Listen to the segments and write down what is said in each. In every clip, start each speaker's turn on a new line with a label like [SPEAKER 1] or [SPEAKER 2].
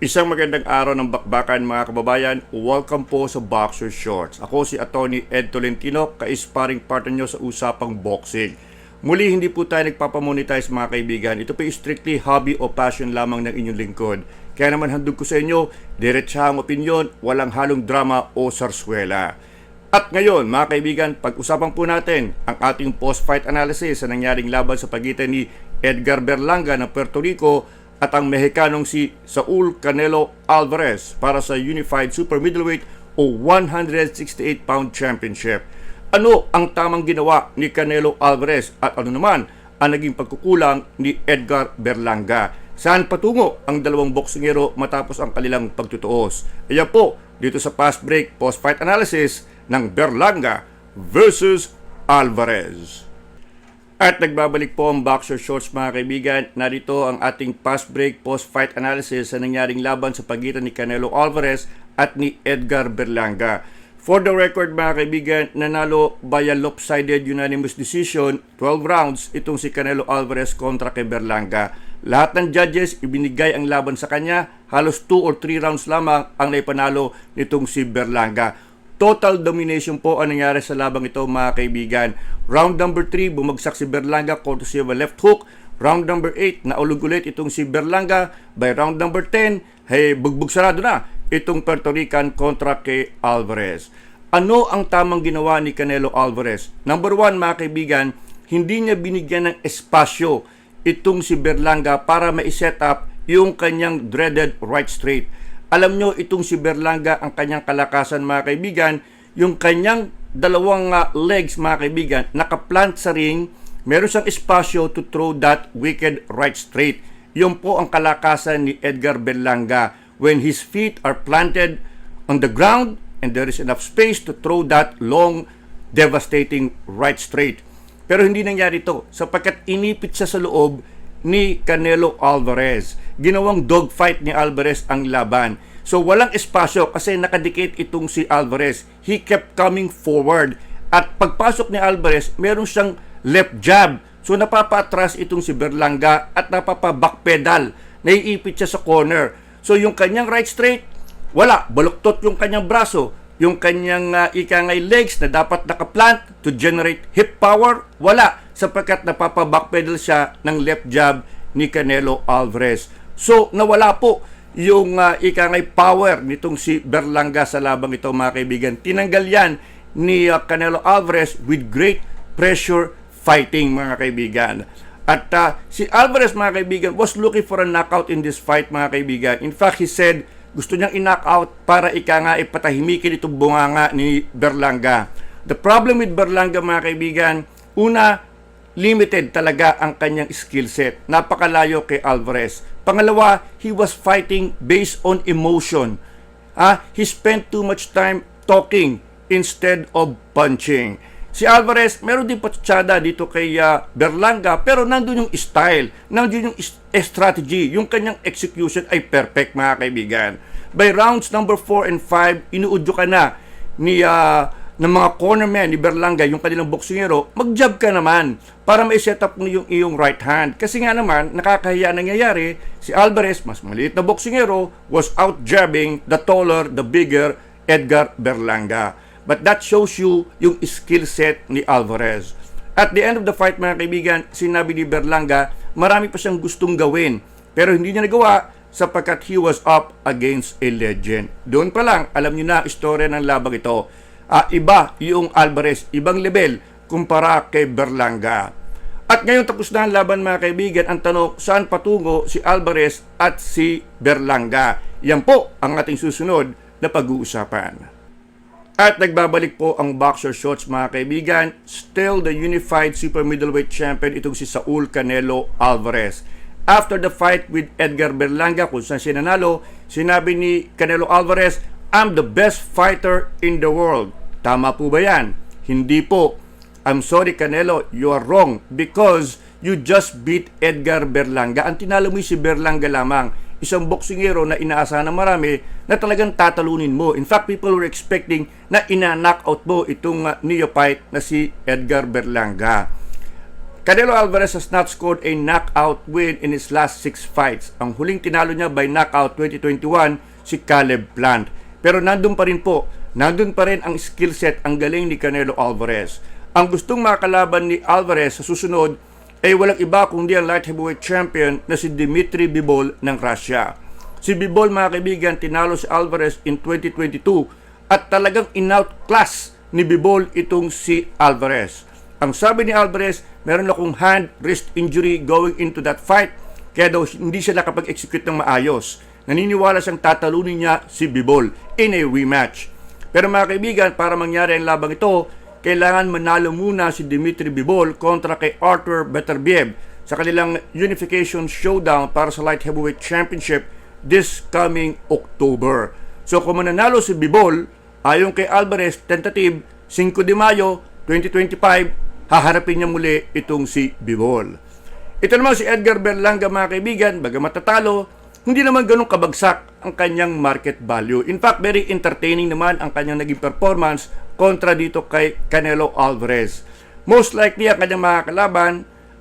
[SPEAKER 1] Isang magandang araw ng bakbakan mga kababayan. Welcome po sa Boxer Shorts. Ako si Attorney Ed Tolentino, ka-sparring partner nyo sa usapang boxing. Muli hindi po tayo nagpapamonetize mga kaibigan. Ito po strictly hobby o passion lamang ng inyong lingkod. Kaya naman handog ko sa inyo, diretsahang opinyon, walang halong drama o sarswela. At ngayon, mga kaibigan, pag-usapan po natin ang ating post-fight analysis sa nangyaring laban sa pagitan ni Edgar Berlanga ng Puerto Rico at ang Mexicanong si Saul Canelo Alvarez para sa Unified Super Middleweight o 168 pound championship. Ano ang tamang ginawa ni Canelo Alvarez at ano naman ang naging pagkukulang ni Edgar Berlanga? Saan patungo ang dalawang boksingero matapos ang kanilang pagtutuos? Ayan po, dito sa fast break post-fight analysis ng Berlanga versus Alvarez. At nagbabalik po ang Boxer Shorts mga kaibigan. Narito ang ating past break post-fight analysis sa nangyaring laban sa pagitan ni Canelo Alvarez at ni Edgar Berlanga. For the record mga kaibigan, nanalo by a lopsided unanimous decision, 12 rounds, itong si Canelo Alvarez kontra kay Berlanga. Lahat ng judges ibinigay ang laban sa kanya, halos 2 or 3 rounds lamang ang naipanalo nitong si Berlanga. Total domination po ang nangyari sa labang ito mga kaibigan. Round number 3, bumagsak si Berlanga courtesy of a left hook. Round number 8, naulog ulit itong si Berlanga. By round number 10, hey, bugbog sarado na itong Puerto Rican kontra kay Alvarez. Ano ang tamang ginawa ni Canelo Alvarez? Number 1 mga kaibigan, hindi niya binigyan ng espasyo itong si Berlanga para ma-set up yung kanyang dreaded right straight. Alam nyo, itong si Berlanga, ang kanyang kalakasan mga kaibigan, yung kanyang dalawang uh, legs mga kaibigan, nakaplant sa ring, meron siyang espasyo to throw that wicked right straight. Yun po ang kalakasan ni Edgar Berlanga when his feet are planted on the ground and there is enough space to throw that long, devastating right straight. Pero hindi nangyari ito sapagkat inipit siya sa loob ni Canelo Alvarez. Ginawang dogfight ni Alvarez ang laban. So walang espasyo kasi nakadikit itong si Alvarez. He kept coming forward. At pagpasok ni Alvarez, meron siyang left jab. So napapatras itong si Berlanga at napapa-backpedal. Naiipit siya sa corner. So yung kanyang right straight, wala. Baluktot yung kanyang braso. Yung kanyang uh, ikangay legs na dapat nakaplant to generate hip power, wala sapagkat napapa-backpedal siya ng left jab ni Canelo Alvarez. So, nawala po yung uh, ikangay power nitong si Berlanga sa labang ito mga kaibigan. Tinanggal yan ni uh, Canelo Alvarez with great pressure fighting mga kaibigan. At uh, si Alvarez mga kaibigan was looking for a knockout in this fight mga kaibigan. In fact, he said gusto niyang i-knockout para ika nga ipatahimikin itong bunganga ni Berlanga. The problem with Berlanga mga kaibigan, una, limited talaga ang kanyang skill set. Napakalayo kay Alvarez. Pangalawa, he was fighting based on emotion. Ah, he spent too much time talking instead of punching. Si Alvarez, meron din patsyada dito kay uh, Berlanga, pero nandun yung style, nandun yung strategy, yung kanyang execution ay perfect mga kaibigan. By rounds number 4 and 5, inuudyo ka na ni uh, ng mga cornerman ni Berlanga, yung kanilang boksingero, mag-jab ka naman para may set up mo yung iyong right hand. Kasi nga naman, nakakahiya nangyayari, si Alvarez, mas maliit na boksingero, was out jabbing the taller, the bigger Edgar Berlanga. But that shows you yung skill set ni Alvarez. At the end of the fight mga kaibigan, sinabi ni Berlanga, marami pa siyang gustong gawin. Pero hindi niya nagawa sapagkat he was up against a legend. Doon pa lang, alam niyo na istorya ng labang ito. Uh, iba yung Alvarez, ibang level kumpara kay Berlanga. At ngayon tapos na ang laban mga kaibigan, ang tanong saan patungo si Alvarez at si Berlanga. Yan po ang ating susunod na pag-uusapan. At nagbabalik po ang Boxer Shorts mga kaibigan. Still the unified super middleweight champion itong si Saul Canelo Alvarez. After the fight with Edgar Berlanga kung saan siya nanalo, sinabi ni Canelo Alvarez, I'm the best fighter in the world. Tama po ba yan? Hindi po. I'm sorry Canelo, you are wrong because you just beat Edgar Berlanga. Ang tinalo mo si Berlanga lamang isang boksingero na inaasahan ng marami na talagang tatalunin mo. In fact, people were expecting na ina-knockout mo itong uh, neophyte na si Edgar Berlanga. Canelo Alvarez has not scored a knockout win in his last six fights. Ang huling tinalo niya by knockout 2021 si Caleb Plant. Pero nandun pa rin po, nandun pa rin ang skill set, ang galing ni Canelo Alvarez. Ang gustong makalaban ni Alvarez sa susunod ay walang iba kundi ang light heavyweight champion na si Dimitri Bivol ng Russia. Si Bivol mga kaibigan tinalo si Alvarez in 2022 at talagang in-outclass ni Bivol itong si Alvarez. Ang sabi ni Alvarez, meron akong hand wrist injury going into that fight kaya daw hindi siya nakapag-execute ng maayos. Naniniwala siyang tatalunin niya si Bivol in a rematch. Pero mga kaibigan, para mangyari ang labang ito, kailangan manalo muna si Dimitri Bivol kontra kay Arthur Beterbiev sa kanilang unification showdown para sa light heavyweight championship this coming October. So kung mananalo si Bivol, ayon kay Alvarez, tentative 5 de Mayo 2025, haharapin niya muli itong si Bivol. Ito naman si Edgar Berlanga mga kaibigan, bagamat tatalo, hindi naman ganun kabagsak ang kanyang market value. In fact, very entertaining naman ang kanyang naging performance kontra dito kay Canelo Alvarez. Most likely ang kanyang mga kalaban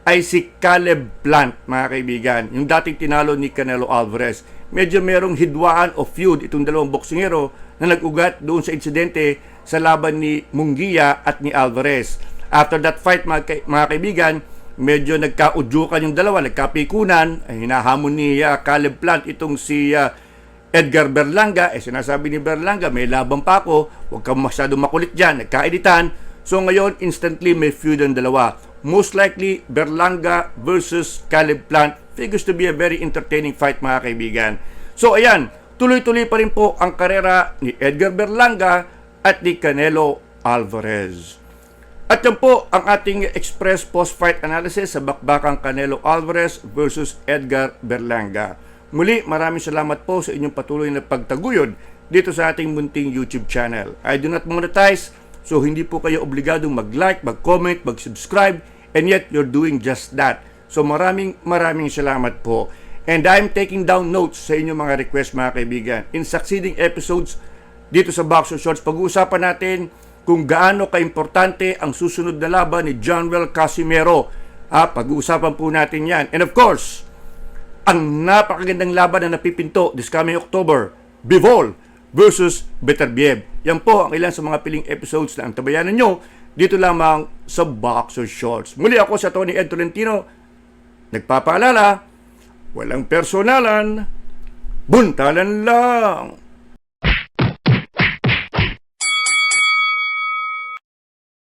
[SPEAKER 1] ay si Caleb Plant, mga kaibigan. Yung dating tinalo ni Canelo Alvarez. Medyo merong hidwaan o feud itong dalawang boksingero na nag-ugat doon sa insidente sa laban ni Mungia at ni Alvarez. After that fight, mga, ka- mga kaibigan, medyo nagkaudyukan yung dalawa, nagkapikunan, hinahamon ni uh, Caleb Plant itong si uh, Edgar Berlanga, eh sinasabi ni Berlanga, may laban pa ako, huwag kang masyado makulit dyan, nagkaeditan. So ngayon, instantly may feud ang dalawa. Most likely, Berlanga versus Caleb Plant figures to be a very entertaining fight mga kaibigan. So ayan, tuloy-tuloy pa rin po ang karera ni Edgar Berlanga at ni Canelo Alvarez. At yan po ang ating express post-fight analysis sa bakbakang Canelo Alvarez versus Edgar Berlanga. Muli, maraming salamat po sa inyong patuloy na pagtaguyod dito sa ating munting YouTube channel. I do not monetize, so hindi po kayo obligadong mag-like, mag-comment, mag-subscribe, and yet you're doing just that. So maraming maraming salamat po. And I'm taking down notes sa inyong mga request mga kaibigan. In succeeding episodes, dito sa Boxer Shorts, pag-uusapan natin kung gaano kaimportante ang susunod na laban ni John Will Casimero. Ah, pag-uusapan po natin yan. And of course, ang napakagandang laban na napipinto this coming October, Bivol versus Beterbiev. Yan po ang ilan sa mga piling episodes na ang tabayanan nyo dito lamang sa Boxer Shorts. Muli ako sa Tony Ed Tolentino, nagpapaalala, walang personalan, buntalan lang.